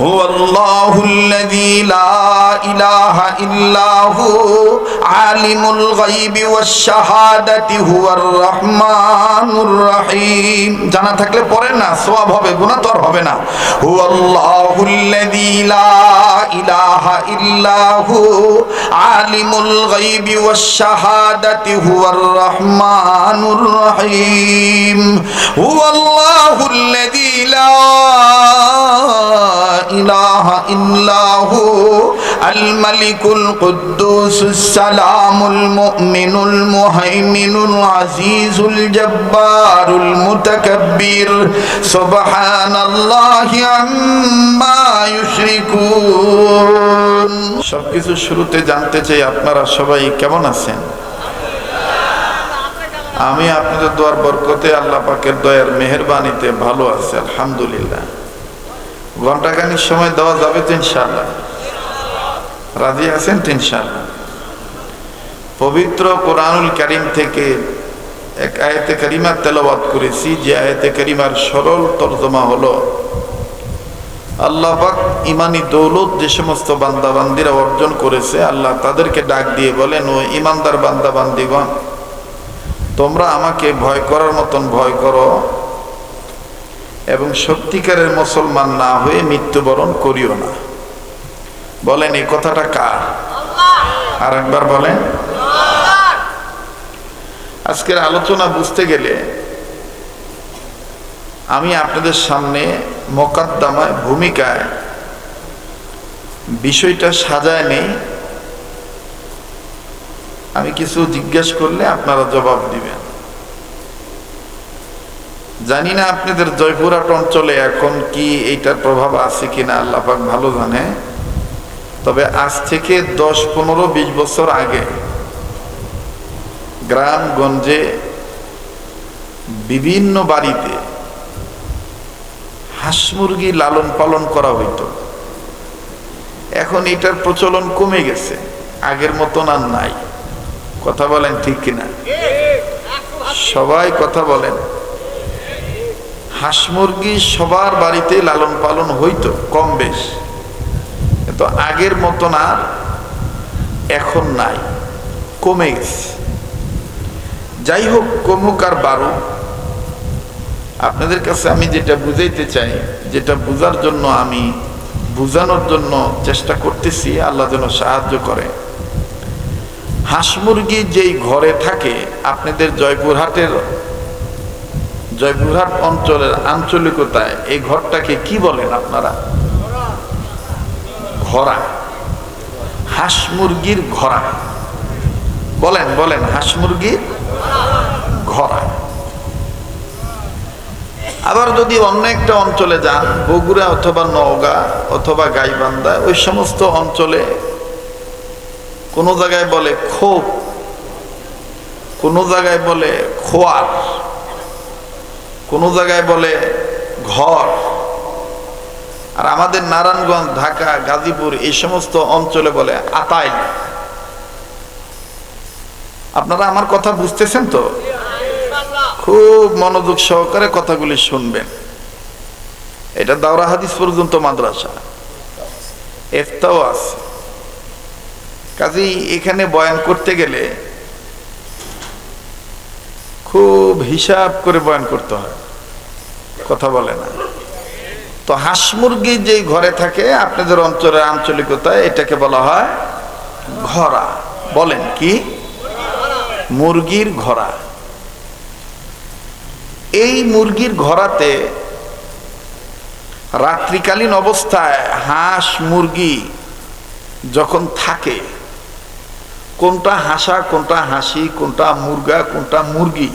هو الله الذي لا إله إلا هو عالم الغيب والشهادة هو الرحمن الرحيم জানা থাকলে পড়েন না সওয়াব হবে গুনাহ তো আর হবে না هو الله الذي لا إله إلا هو عالم الغيب والشهادة هو الرحمن الرحيم هو الله الذي لا ইলাহা ইল্লাহু আল মালিকুল কুদ্দুসুস সালামুল মুমিনুল মুহাইমিনুল আজিজুল জব্বারুল মুতাকাব্বির। সুবহানাল্লাহি আম্মা ইউশরিকুন। সবকিছু শুরুতে জানতে চাই, আপনারা সবাই কেমন আছেন? আমি আপনাদের দোয়ার বরকতে আল্লাহ পাকের দয়ার মেহরবানিতে ভালো আছে, আলহামদুলিল্লাহ। ঘন্টাখানির সময় দেওয়া যাবে তো ইনশাল্লাহ রাজি আছেন তো ইনশাল্লাহ পবিত্র কোরআনুল করিম থেকে এক আয়তে করিমার তেলাওয়াত করেছি, যে আয়তে করিমার সরল তর্জমা হলো আল্লাহ পাক ইমানি দৌলত যে সমস্ত বান্দাবান্দিরা অর্জন করেছে, আল্লাহ তাদেরকে ডাক দিয়ে বলেন, ও ইমানদার বান্দাবান্দিগণ, তোমরা আমাকে ভয় করার মতন ভয় করো এবং সত্যিকারের মুসলমান না হয়ে মৃত্যুবরণ করিও না। বলেন এই কথাটা কার? আর একবার বলেন। আজকের আলোচনা বুঝতে গেলে আমি আপনাদের সামনে মোকাদ্দামায় ভূমিকায় বিষয়টা সাজায় নেই। আমি কিছু জিজ্ঞেস করলে আপনারা জবাব দিবেন। জানি না আপনাদের জয়পুরহাট অঞ্চলে এখন কি এইটার প্রভাব আছে কিনা, আল্লাহ পাক ভালো জানে। তবে আজ থেকে দশ, পনেরো, বিশ বছর আগে গ্রামগঞ্জে বিভিন্ন বাড়িতে হাঁস মুরগি লালন পালন করা হইতো। এখন এটার প্রচলন কমে গেছে, আগের মতন আর নাই। কথা বলেন ঠিক কিনা? সবাই কথা বলেন। হাঁস মুরগি সবার বাড়িতে লালন পালন হইতো, কম বেশ। কিন্তু আগের মতন আর এখন নাই, কমে গেছে। যাই হোক, কমুক আর বারো আপনাদের কাছে আমি যেটা বুঝাইতে চাই, যেটা বুঝার জন্য আমি বুঝানোর জন্য চেষ্টা করতেছি, আল্লাহ যেন সাহায্য করে। হাঁস মুরগি যেই ঘরে থাকে, আপনাদের জয়পুরহাটের জয়পুরহাট অঞ্চলের আঞ্চলিকতায় এই ঘরটাকে কি বলেন আপনারা? ঘরা হাঁস মুরগির ঘরা বলেন বলেন, হাঁস মুরগির ঘরা আবার যদি অন্য একটা অঞ্চলে যান, বগুড়া অথবা নওগাঁ অথবা গাইবান্ধা, ওই সমস্ত অঞ্চলে কোনো জায়গায় বলে খোপ, কোনো জায়গায় বলে খোয়ার। কোনো জায়গায় বলে ঘর। আর আমাদের নারায়ণগঞ্জ, ঢাকা, গাজীপুর এই সমস্ত অঞ্চলে বলে আতাই আপনারা আমার কথা বুঝতেছেন তো? খুব মনোযোগ সহকারে কথাগুলি শুনবেন। এটা দাওরা হাদিস পর্যন্ত মাদ্রাসা। এফতাও আছে। কাজেই এখানে বয়ান করতে গেলে খুব হিসাব করে বয়ান করতে হয়। কথা বলে না। তো হাঁস মুরগি যেই ঘরে থাকে, আপনাদের অঞ্চলের আঞ্চলিকতায় এটাকে বলা হয় ঘরা বলেন কি? মুরগির ঘরা এই মুরগির ঘরাতে রাত্রিকালীন অবস্থায় হাঁস মুরগি যখন থাকে, কোনটা হাসা, কোনটা হাসি, কোনটা মুরগা, কোনটা মুরগি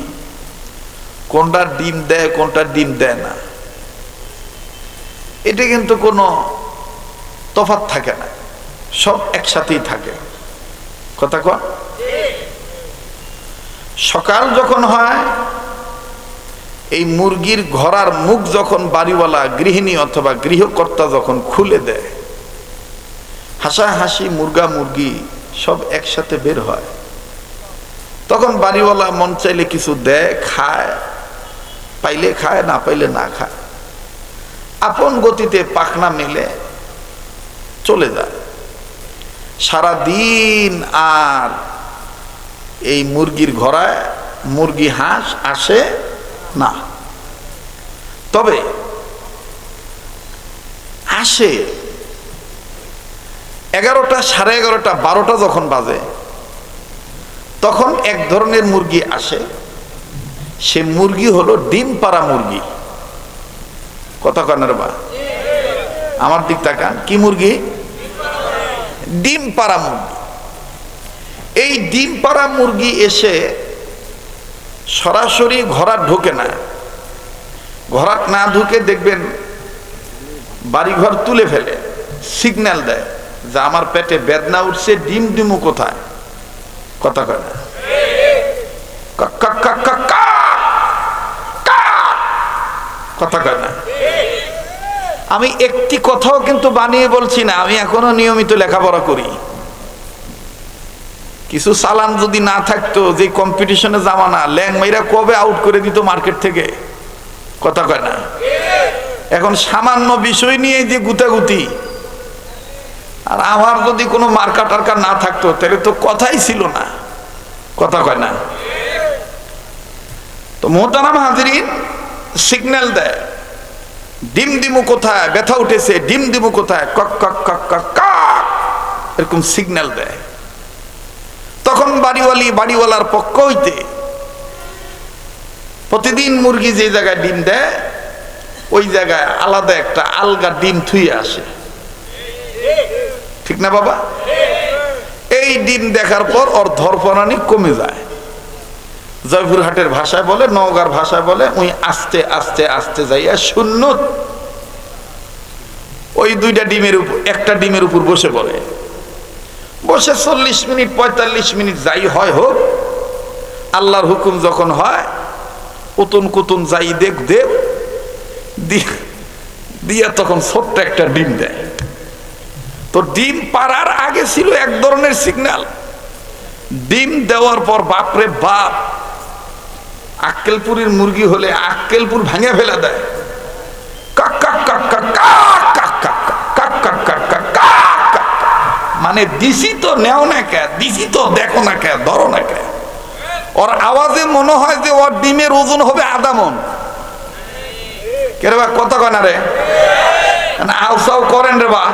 কোনটা ডিম দেয়, কোনটা ডিম দেয় না। এটা কিন্তু কোনো তফাত থাকে না। সব একসাথেই থাকে। কথা কন? সকাল যখন হয়, এই মুরগির ঘরার মুখ যখন বাড়িওয়ালা, গৃহিণী অথবা গৃহকর্তা যখন খুলে দেয় হাসা হাসি মুরগা মুরগি সব একসাথে বের হয়। তখন বাড়িওয়ালা মন চাইলে কিছু দেয়, খায় পাইলে খায়, না পাইলে না খায়। আপন গতিতে পাখনা মেলে চলে যায়। সারা দিন আর এই মুরগির ঘরায় মুরগি হাঁস আসে না। তবে আসে এগারোটা, সাড়ে এগারোটা, বারোটা যখন বাজে, তখন এক ধরনের মুরগি আসে। সে মুরগি হলো ডিম পাড়া মুরগি। কথা কানের বা আমার দিক তাকান। কি মুরগি? ডিম পাড়া মুরগি। এই ডিম পাড়া মুরগি এসে সরাসরি ঘরাত ঢোকে না। ঘরাত না ঢুকে দেখবেন বাড়িঘর তুলে ফেলে সিগন্যাল দেয় যে আমার পেটে বেদনা উঠছে, ডিম ডিমু কোথায়? কথা কয় না কা, কা, কা, কা, কা, কা। কথা কয় না। আমি একটি কথাও কিন্তু বানিয়ে বলছি না, আমি এখনও নিয়মিত লেখাপড়া করি। কিছু চালান যদি না থাকতো, যে কম্পিটিশনে জামানা ল্যাং মাইরা কবে আউট করে দিত মার্কেট থেকে? কথা কয় না। এখন সামান্য বিষয় নিয়ে যে গুতাগুতি। আর আমার যদি কোনো মার্কা টার্কা না থাকতো, তাহলে তো কথাই ছিল না। কথা কয় না। তো মোহতারাম হাজিরিন সিগন্যাল দেয়। ডিম দিমু কোথায়? ব্যথা উঠেছে, ডিম দিমু কোথায়? কক কক কক কক কক। এরকম সিগন্যাল দেয়। তখন বাড়িওয়ালি বাড়িওয়ালার পক্ষ হইতে প্রতিদিন মুরগি যে জায়গায় ডিম দেয়, ওই জায়গায় আলাদা একটা আলগা ডিম থুয়ে আসে। ঠিক না বাবা? এই ডিম দেখার পর ওর ধরপরানি কমে যায়। জয়পুরহাটের ভাষায় বলে, নওগাঁর ভাষায় বলে ওই আস্তে আস্তে আস্তে যাইয়া শূন্য ওই দুইটা ডিমের উপর, একটা ডিমের উপর বসে বলে বসে চল্লিশ মিনিট, পঁয়তাল্লিশ মিনিট যাই হয় হোক, আল্লাহর হুকুম যখন হয়, উতুন কুতুন যাই দেখ দেব দিয়া তখন ছোট্ট একটা ডিম দেয়। তো ডিম পাড়ার আগে ছিল এক ধরনের সিগন্যাল ডিম দেওয়ার পর বাপরে বাপ আক্কেলপুরের মুরগি হলে আক্কেলপুর ভাঙে ফেলা দেয় মানে তো নেও না কে তো দেখো না কে ধরো না কে ওর আওয়াজে মনে হয় যে ওর ডিমের ওজন হবে আধা মন কেরেবা কথা কয় না রে আউসাও করেন রে বা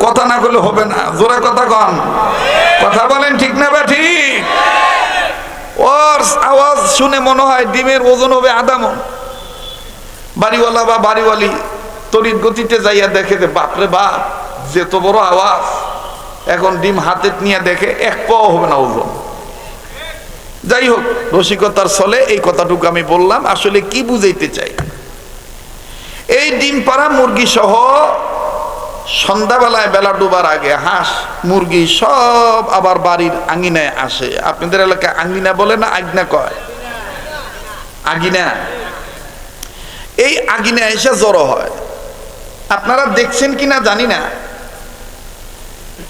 কথা না করলে হবে না জোরে কথা কন কথা বলেন ঠিক না বে শুনে মনে হয় ডিমের ওজন হবে আধা মন। বাড়িওয়ালা বা বাড়িওয়ালি তড়িৎ গতিতে যাইয়া দেখে যে, বাপরে বাপ, যে তো বড় আওয়াজ। এখন ডিম হাতে নিয়ে দেখে এক পাও হবে না ওজন। যাই হোক, রসিকতার ছলে এই কথাটুকু আমি বললাম, আসলে কি বুঝাইতে চাই? এই ডিম পাড়া মুরগি সহ সন্ধ্যাবেলায় বেলা ডুবার আগে হাঁস, মুরগি সব আবার বাড়ির আঙিনায় আসে। আপনাদের এলাকায় আঙিনা বলে না আগনা কয়? আগিনা। এই আগিনা এসে জড়ো হয়। আপনারা দেখছেন কিনা জানি না।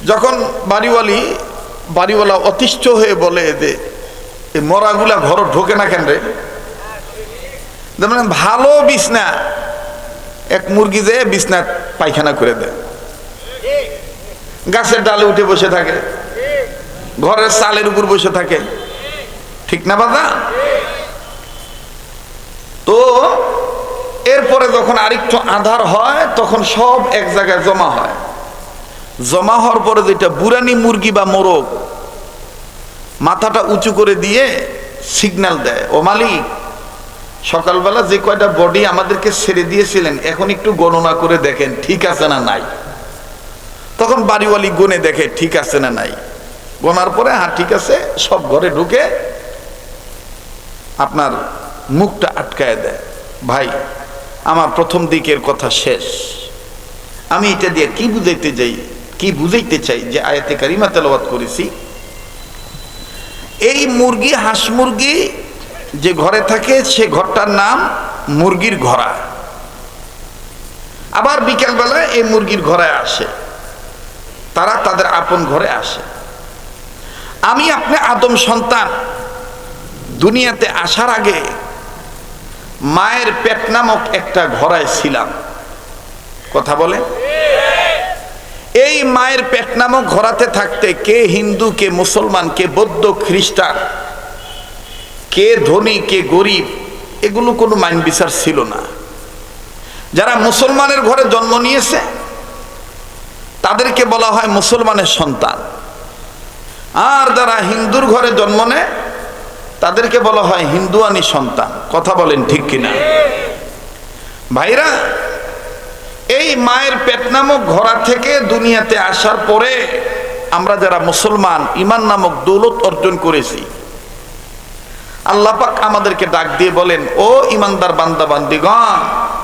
যখন বাড়িওয়ালি, বাড়িওয়ালা অতিষ্ঠ হয়ে বলে যে এই মরাগুলা ঘর ঢোকে না কেন রে? যেমন ভালো বিছনা। এক মুরগি যে বিছনা পায়খানা করে দেয়। গাছের ডালে উঠে বসে থাকে। ঘরের চালের উপর বসে থাকে। ঠিক না বাদা? তো এরপরে যখন আরেকটু আধার হয়, তখন সব এক জায়গায় জমা হয়। জমা হওয়ার পরে যেটা বুরানি মুরগি বা মোরগ, মাথাটা উঁচু করে দিয়ে সিগন্যাল দেয়, ও মালিক, সকালবেলা যে কয়টা বডি আমাদেরকে ছেড়ে দিয়েছিলেন, এখন একটু গণনা করে দেখেন, ঠিক আছে না নাই? তখন বাড়িওয়ালি গুনে দেখে, ঠিক আছে না নাই? গোনার পরে হ্যাঁ ঠিক আছে। সব ঘরে ঢুকে আপনার মুখটা আটকায় দেয়, ভাই, আমার প্রথম দিকের কথা শেষ। আমি এটা দিয়ে কি বুঝাইতে যাই, কি বুঝাইতে চাই যে আয়াতে কারিমা তেলাওয়াত করেছি? এই মুরগি, হাঁস মুরগি যে ঘরে থাকে, সে ঘরটার নাম মুরগির ঘরা আবার বিকেলবেলা এই মুরগির ঘরে আসে। তারা তাদের আপন ঘরে আসে। আমি আপনি আদম সন্তান। দুনিয়াতে আসার আগে মায়ের পেট নামক একটা ঘরায় ছিলাম। কথা বলে? এই মায়ের পেট নামক ঘোরাতে থাকতে কে হিন্দু, কে মুসলমান, কে বৌদ্ধ, খ্রিস্টান, কে ধনী, কে গরিব, এগুলো কোনো মাইন বিচার ছিল না। যারা মুসলমানের ঘরে জন্ম নিয়েছে, তাদেরকে বলা হয় মুসলমানের সন্তান। আর যারা হিন্দুর ঘরে জন্ম নেয় তাদেরকে বলা হয় হিন্দুয়ানি সন্তান। কথা বলেন ঠিক কিনা? ভাইরা, এই মায়ের পেট নামক ঘোড়া থেকে দুনিয়াতে আসার পরে আমরা যারা মুসলমান, ইমান নামক দৌলত অর্জন করেছি, আল্লাপাক আমাদেরকে ডাক দিয়ে বলেন, ও ইমানদার বান্দা, বান্দিগণ,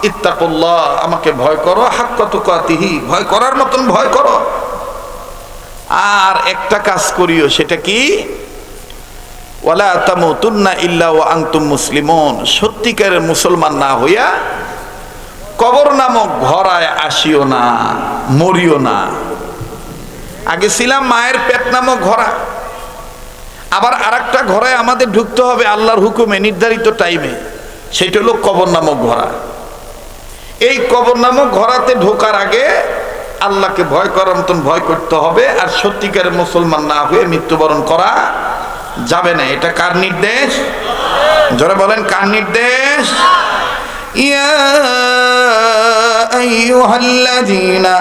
ইত্তাকুল্লাহ, আমাকে ভয় করো হাক্কত কাতিহি ভয় করার মতন ভয় করো। আর একটা কাজ করিও, সেটা কি? ওয়ালা তামুতুন্না ইল্লা ওয়া আনতুম মুসলিমুন। সত্যিকারের মুসলমান না হইয়া কবর নামক ঘরায় আসিও না, মরিও না। আগে ছিলাম মায়ের পেট নামক ঘরা। আবার আরেকটা ঘরে আমাদের ঢুকতে হবে আল্লাহর হুকুমে, নির্ধারিত টাইমে। সেটা হলো কবর নামক ঘরা। এই কবর নামক ঘরাতে ঢোকার আগে আল্লাহকে ভয় করার মতন ভয় করতে হবে আর সত্যিকারের মুসলমান না হয়ে মৃত্যুবরণ করা যাবে না এটা কার নির্দেশ? জোরে বলেন কার নির্দেশ? ইয়া আইয়ুহাল্লাযীনা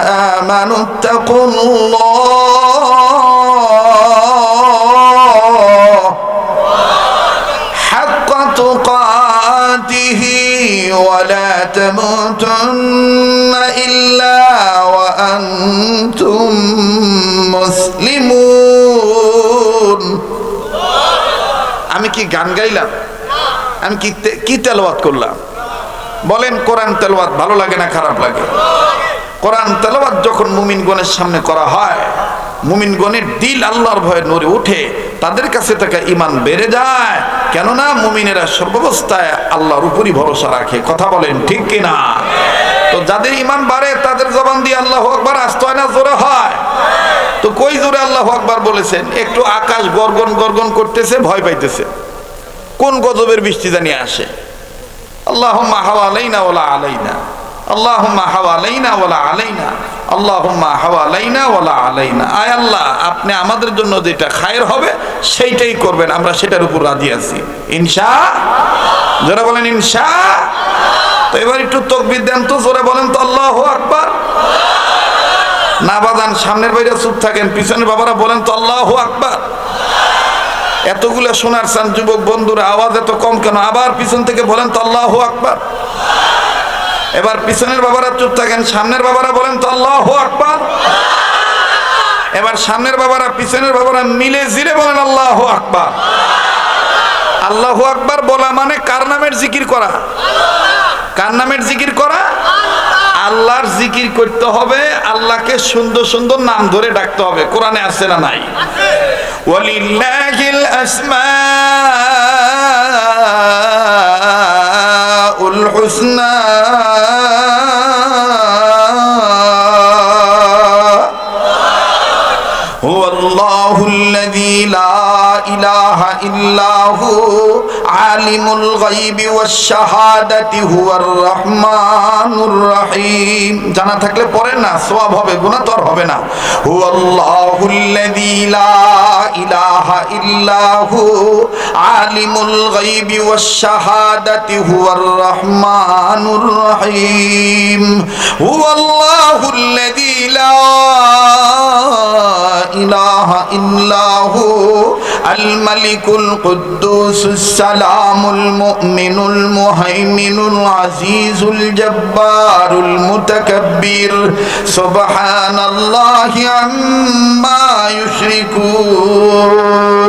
ওয়া কি গান গাইলাম? আমি কি কি তেলাওয়াত করলাম? বলেন, কোরআন তেলাওয়াত ভালো লাগে না খারাপ লাগে? কোরআন তেলাওয়াত যখন মুমিনগণের সামনে করা হয় মুমিনগণের দিল আল্লাহর ভয়ে নড়ে উঠে, তাদের কাছে থাকা ইমান বেড়ে যায়। কেননা মুমিনেরা সর্বাবস্থায় আল্লাহর উপরই ভরসা রাখে। কথা বলেন, ঠিক কিনা? তো যাদের ইমান বাড়ে, তাদের জবান দিয়ে আল্লাহ আকবার আসতে হয় না জোরে হয়। তো কই জোরে আল্লাহ আকবার বলেছেন? একটু আকাশ গর্গন গর্গন করতেছে, ভয় পাইতেছে। কোন গজবের বৃষ্টি জানি আসে? আল্লাহুম্মা হাওয়া আলাইনা ওয়ালা আলাইনা। আল্লাহ হাওয়া আলাইনা ওয়ালা আলাইনা। আল্লাহ হাওয়া ওলা আলাইনা। আয় আল্লাহ, আপনি আমাদের জন্য যেটা খায়ের হবে, সেইটাই করবেন, আমরা সেটার উপর রাজি আছি। ইনশা যারা বলেন, ইনশা তো এবার একটু তকবির দেন তো, জোরে বলেন তো, আল্লাহু আকবার। না বাজান, সামনের বাইরে চুপ থাকেন, পিছনের বাবারা বলেন তো, আল্লাহু আকবার। এতগুলো শোনার চান যুবক বন্ধুরা, আওয়াজ এত কম কেন? আবার পিছন থেকে বলেন তো আল্লাহ আকবার। এবার পিছনের বাবারা চুপ থাকেন, সামনের বাবারা বলেন তো আল্লাহ আকবার। এবার সামনের বাবারা, পিছনের বাবারা মিলে জিরে বলেন আল্লাহ আকবার। আল্লাহ আকবার বলা মানে কার নামের জিকির করা? কার নামের জিকির করা? আল্লাহর জিকির করতে হবে, আল্লাহকে সুন্দর সুন্দর নাম ধরে ডাকতে হবে। কোরআনে আছে না নাই? আসমা আসমাউল হুসনা। الله الذي لا إله إلا هو عالم الغيب والشهادة هو الرحمن الرحيم জানা থাকলে পড়েন না সওয়াব হবে গুনাহ তো আর হবে না هو الله الذي لا إله إلا هو عالم الغيب والشهادة هو الرحمن الرحيم هو الله الذي لا إله إلا هو الملك القدوس السلام المؤمن المهيمن العزيز الجبار المتكبر سبحان الله عما يشركون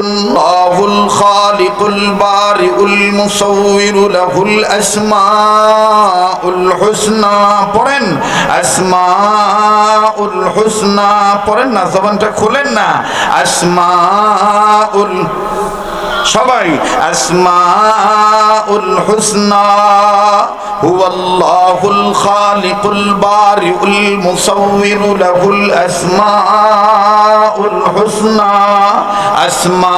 الله الخالق البارئ المصور له الأسماء الحسنى পড়েন আসমাউল হুসনা পড়েন না জবানটা খোলেন না আসমাউল সবাই আসমাউল হুসনা হুয়াল্লাহুল খালিকুল বারিউল মুসাউইরু লাহুল আসমাউল হুসনা আসমা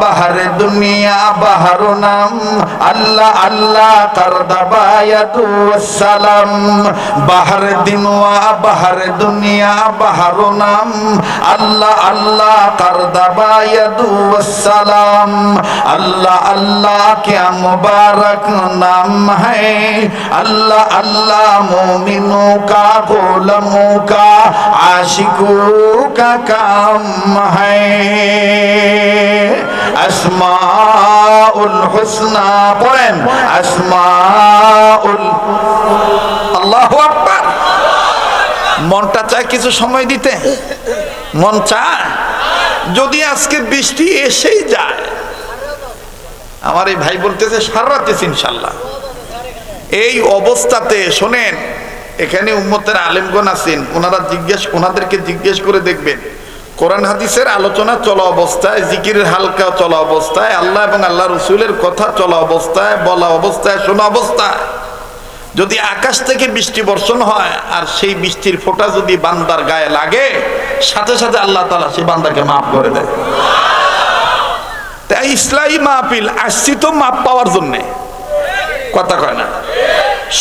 বাহার দুনিয়া বাহার নাম আল্লাহ আল্লাহ কর দবায়াতু সালাম বাহার দিন ওয়া বাহার দুনিয়া বাহার নাম আল্লাহ আল্লাহ কর দবায়াতু সালাম আল্লাহ আল্লাহ क्या मुबारक नाम है अल्लाह अल्लाह मोमिनों का गोलमों का आशिकों का काम है আসমাউল হুসনা পড়েন। আসমাউল আল্লাহু আকবার। মনটা চায় কিছু সময় দিতে। মন চায় যদি আজকে বৃষ্টি এসেই যায়। আমার এই ভাই বলতেছে সারা রাতেছে ইনশাল্লাহ এই অবস্থাতে শোনেন এখানে উম্মতের আলেমগণ আছেন ওনারা জিজ্ঞেস ওনাদেরকে জিজ্ঞেস করে দেখবেন। কোরআন হাদিসের আলোচনা চলা অবস্থায়, জিকিরের হালকা চলা অবস্থায়, আল্লাহ এবং আল্লাহ রসুলের কথা চলা অবস্থায়, বলা অবস্থায়, শোনা অবস্থায়। যদি আকাশ থেকে বৃষ্টি বর্ষণ হয়, আর সেই বৃষ্টির ফোঁটা যদি বান্দার গায়ে লাগে, সাথে সাথে আল্লাহ তালা সেই বান্দাকে মাফ করে দেয়। তাই ইসলামী মাহফিল আসছি তো মাপ পাওয়ার জন্যে। কথা কয় না?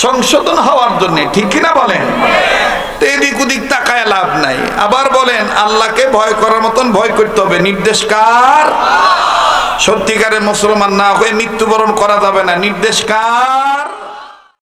সংশোধন হওয়ার জন্য, ঠিক কিনা বলেন? তো এদিক ওদিক তাকায় লাভ নাই। আবার বলেন, আল্লাহকে ভয় করার মতন ভয় করতে হবে। নির্দেশ কার? সত্যিকারের মুসলমান না হয়ে মৃত্যুবরণ করা যাবে না। নির্দেশ কার?